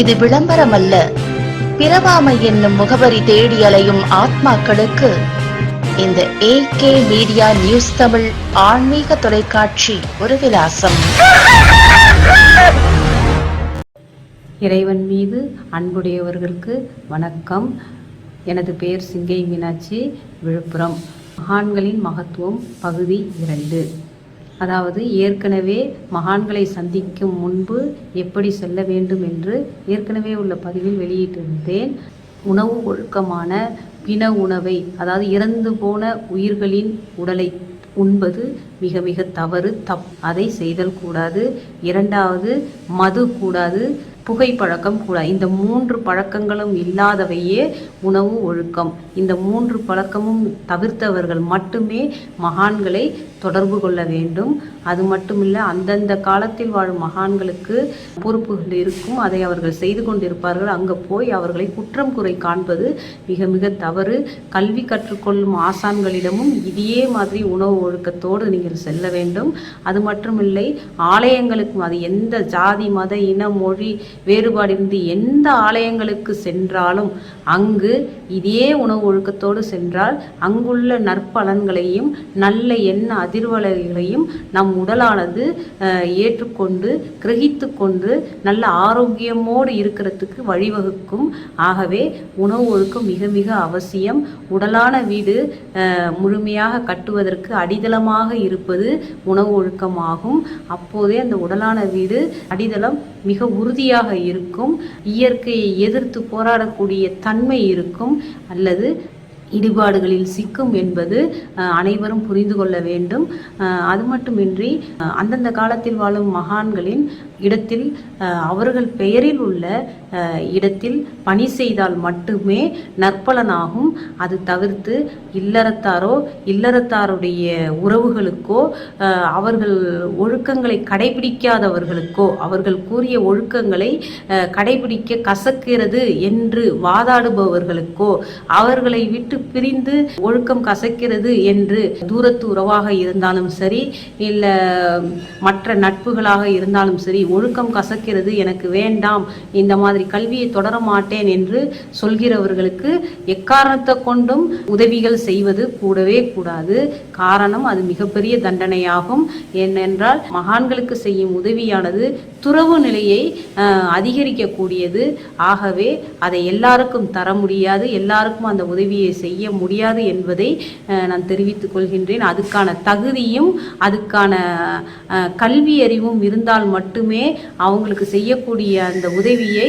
இது விளம்பரமல்ல. பிறவாமை என்னும் முகவரி தேடி அலையும் ஆத்மாக்களுக்கு இந்த ஏகே மீடியா நியூஸ் தமிழ் ஆன்மீக தொலைக்காட்சி ஒரு விலாசம். இறைவன் மீது அன்புடையவர்களுக்கு வணக்கம். எனது பெயர் சிங்கை மீனாட்சி விழுப்புரம். மகான்களின் மகத்துவம் பகுதி இரண்டு. அதாவது ஏற்கனவே மகான்களை சந்திக்கும் முன்பு எப்படி செல்ல வேண்டும் என்று ஏற்கனவே உள்ள பதிவில் வெளியிட்டிருந்தேன். உணவு ஒழுக்கமான பிண உணவை அதாவது இறந்து போன உயிர்களின் உடலை உண்பது மிக மிக தவறு தப் அதை செய்தல் கூடாது. இரண்டாவது மது கூடாது. புகைப்பழக்கம் கூடாது. இந்த மூன்று பழக்கங்களும் இல்லாதவையே உணவு ஒழுக்கம். இந்த மூன்று பழக்கமும் தவிர்த்தவர்கள் மட்டுமே மகான்களை தொடர்பு கொள்ள வேண்டும். அது மட்டுமில்லை அந்தந்த காலத்தில் வாழும் மகான்களுக்கு பொறுப்புகள் இருக்கும். அதை அவர்கள் செய்து கொண்டிருப்பார்கள். அங்கே போய் அவர்களை குற்றம் குறை காண்பது மிக மிக தவறு. கல்வி கற்றுக்கொள்ளும் ஆசான்களிடமும் இதே மாதிரி உணவு ஒழுக்கத்தோடு நீங்கள் செல்ல வேண்டும். அது மட்டுமில்லை ஆலயங்களுக்கும் அது எந்த ஜாதி மத இன மொழி வேறுபாடின்றி எந்த ஆலயங்களுக்கு சென்றாலும் அங்கு இதே உணவு ஒழுக்கத்தோடு சென்றால் அங்குள்ள நற்பலன்களையும் நல்ல எண்ண அதிர்வலைகளையும் நம் உடலானது ஏற்றுக்கொண்டு கிரகித்து கொண்டு நல்ல ஆரோக்கியமோடு இருக்கிறதுக்கு வழிவகுக்கும். ஆகவே உணவு ஒழுக்கம் மிக மிக அவசியம். உடலான வீடு முழுமையாக கட்டுவதற்கு அடித்தளமாக இருப்பது உணவு ஒழுக்கமாகும். அப்போதே அந்த உடலான வீடு அடித்தளம் மிக உறுதியாக இருக்கும். இயற்கையை எதிர்த்து போராடக்கூடிய தன்மை இருக்கும். அல்லது இடிபாடுகளில் சிக்கும் என்பது அஹ், அனைவரும் புரிந்து கொள்ள வேண்டும். அது மட்டுமின்றி அந்தந்த காலத்தில் வாழும் மகான்களின் இடத்தில் அஹ், அவர்கள் பெயரில் உள்ள இடத்தில் பணி செய்தால் மட்டுமே நற்பலனாகும். அது தவிர்த்து இல்லறத்தாரோ இல்லறத்தாருடைய உறவுகளுக்கோ அவர்கள் ஒழுக்கங்களை கடைபிடிக்காதவர்களுக்கோ அவர்கள் கூறிய ஒழுக்கங்களை கடைபிடிக்க கசக்கிறது என்று வாதாடுபவர்களுக்கோ அவர்களை விட்டு பிரிந்து ஒழுக்கம் கசக்கிறது என்று தூரத்து உறவாக இருந்தாலும் சரி இல்லை மற்ற நட்புகளாக இருந்தாலும் சரி ஒழுக்கம் கசக்கிறது எனக்கு வேண்டாம் இந்த மாதிரி கல்வியை தொடர மாட்டேன் என்று சொல்கிறவர்களுக்கு எக்காரணத்தை கொண்டும் உதவிகள் செய்வது கூடவே கூடாது. காரணம் அது மிகப்பெரிய தண்டனையாகும். ஏனென்றால் மகான்களுக்கு செய்யும் உதவியானது துறவு நிலையை அதிகரிக்கக்கூடியது. ஆகவே அதை எல்லாருக்கும் தர முடியாது. எல்லாருக்கும் அந்த உதவியை செய்ய முடியாது என்பதை நான் தெரிவித்துக் கொள்கின்றேன். அதுக்கான தகுதியும் அதுக்கான கல்வி அறிவும் இருந்தால் மட்டுமே அவங்களுக்கு செய்யக்கூடிய அந்த உதவியை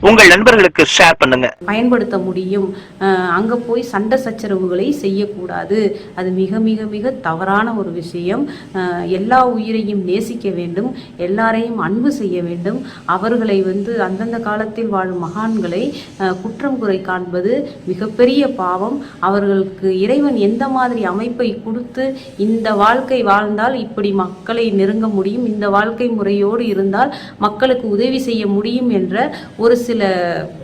உங்கள் நண்பர்களுக்கு ஷேர் பண்ணுங்க. பயன்படுத்த முடியும். அங்க போய் சண்டை சச்சரவுகளை செய்யக்கூடாது. அது மிக மிக மிக தவறான ஒரு விஷயம். எல்லா உயிரையும் நேசிக்க வேண்டும். எல்லாரையும் அன்பு செய்ய வேண்டும். அவர்களை வந்து அந்தந்த காலத்தில் வாழும் மகான்களை அஹ் குற்றம் குறை காண்பது மிகப்பெரிய பாவம். அவர்களுக்கு இறைவன் எந்த மாதிரி அமைப்பை கொடுத்து இந்த வாழ்க்கை வாழ்ந்தால் இப்படி மக்களை நெருங்க முடியும் இந்த வாழ்க்கை முறையோடு இருந்தால் மக்களுக்கு உதவி செய்ய முடியும் என்ற ஒரு சில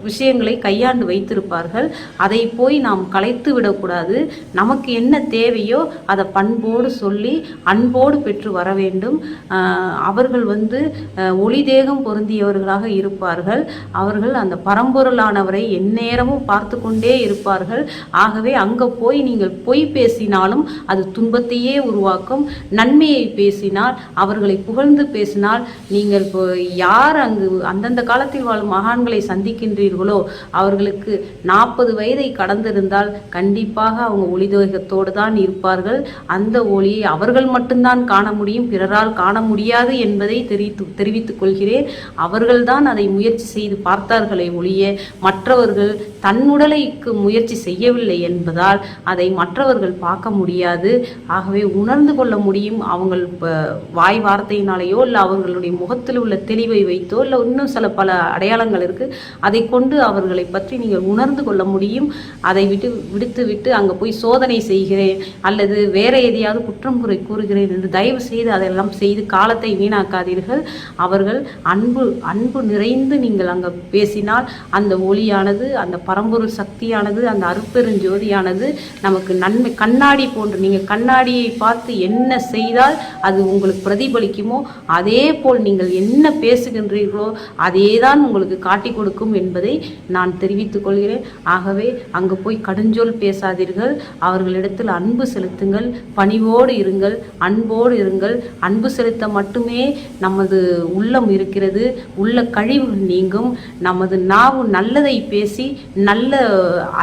விஷயங்களை கையாண்டு வைத்திருப்பார்கள். அதை போய் நாம் கலைத்து விடக்கூடாது. நமக்கு என்ன தேவையோ அதை பண்போடு சொல்லி அன்போடு பெற்று வர வேண்டும். அவர்கள் வந்து ஒளி தேகம் பொருந்தியவர்களாக இருப்பார்கள். அவர்கள் அந்த பரம்பொருளானவரை எந்நேரமும் பார்த்து கொண்டே இருப்பார்கள். ஆகவே அங்கே போய் நீங்கள் பொய் பேசினாலும் அது துன்பத்தையே உருவாக்கும். நன்மையை பேசினால் அவர்களை புகழ்ந்து பேசினால் நீங்கள் இப்போ யார் அங்கு அந்தந்த காலத்தில் வாழும் மகான்கள் சந்திக்கின்றீர்களோ அவர்களுக்கு நாற்பது வயதை கடந்திருந்தால் கண்டிப்பாக அவங்க ஒளிதோகத்தோடு தான் இருப்பார்கள். அந்த ஒளியை அவர்கள் மட்டும்தான் காண முடியும் பிறரால் காண முடியாது என்பதை தெரிவித்து தெரிவித்துக் கொள்கிறேன். அவர்கள்தான் அதை முயற்சி செய்து பார்த்தார்களே ஒழிய மற்றவர்கள் தன்னுடலைக்கு முயற்சி செய்யவில்லை என்பதால் அதை மற்றவர்கள் பார்க்க முடியாது. ஆகவே உணர்ந்து கொள்ள முடியும் அவங்கள் வாய் வார்த்தையினாலேயோ இல்லை அவர்களுடைய முகத்தில் உள்ள தெளிவை வைத்தோ இல்லை இன்னும் சில பல அடையாளங்கள் இருக்கு இருக்கு. அதை கொண்டு அவர்களை பற்றி நீங்கள் உணர்ந்து கொள்ள முடியும். அதை விட்டு விடுத்து விட்டு அங்கே போய் சோதனை செய்கிறேன் அல்லது வேற எதையாவது குற்றம் குறை கூறுகிறேன் என்று தயவு செய்து அதெல்லாம் செய்து காலத்தை வீணாக்காதீர்கள். அவர்கள் அன்பு அன்பு நிறைந்து நீங்கள் அங்கே பேசினால் அந்த ஒளியானது அந்த பரம்பொருள் சக்தியானது அந்த அருப்பெருஞ்சோதியானது நமக்கு நன்மை கண்ணாடி போன்று நீங்கள் கண்ணாடியை பார்த்து என்ன செய்தால் அது உங்களுக்கு பிரதிபலிக்குமோ? அதே போல் நீங்கள் என்ன பேசுகின்றீர்களோ அதே தான் உங்களுக்கு காட்டி கொடுக்கும் என்பதை நான் தெரிவித்துக் கொள்கிறேன். ஆகவே அங்கு போய் கடுஞ்சொல் பேசாதீர்கள். அவர்களிடத்தில் அன்பு செலுத்துங்கள். பணிவோடு இருங்கள். அன்போடு இருங்கள். அன்பு செலுத்த மட்டுமே நமது உள்ளம் இருக்கிறது. உள்ள கழிவு நீங்கும். நமது நாவு நல்லதை பேசி நல்ல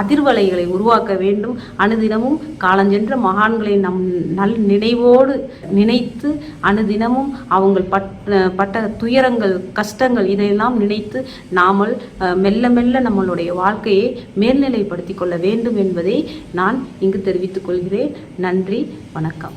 அதிர்வலைகளை உருவாக்க வேண்டும். அனுதினமும் காலஞ்சென்ற மகான்களை நம் நல் நினைவோடு நினைத்து அனுதினமும் அவங்க பட் பட்ட துயரங்கள் கஷ்டங்கள் இதையெல்லாம் நினைத்து நாம் இல்லாமல் மெல்ல மெல்ல நம்மளுடைய வாழ்க்கையை மேல்நிலைப்படுத்தி கொள்ள வேண்டும் என்பதை நான் இங்கு தெரிவித்துக் கொள்கிறேன். நன்றி வணக்கம்.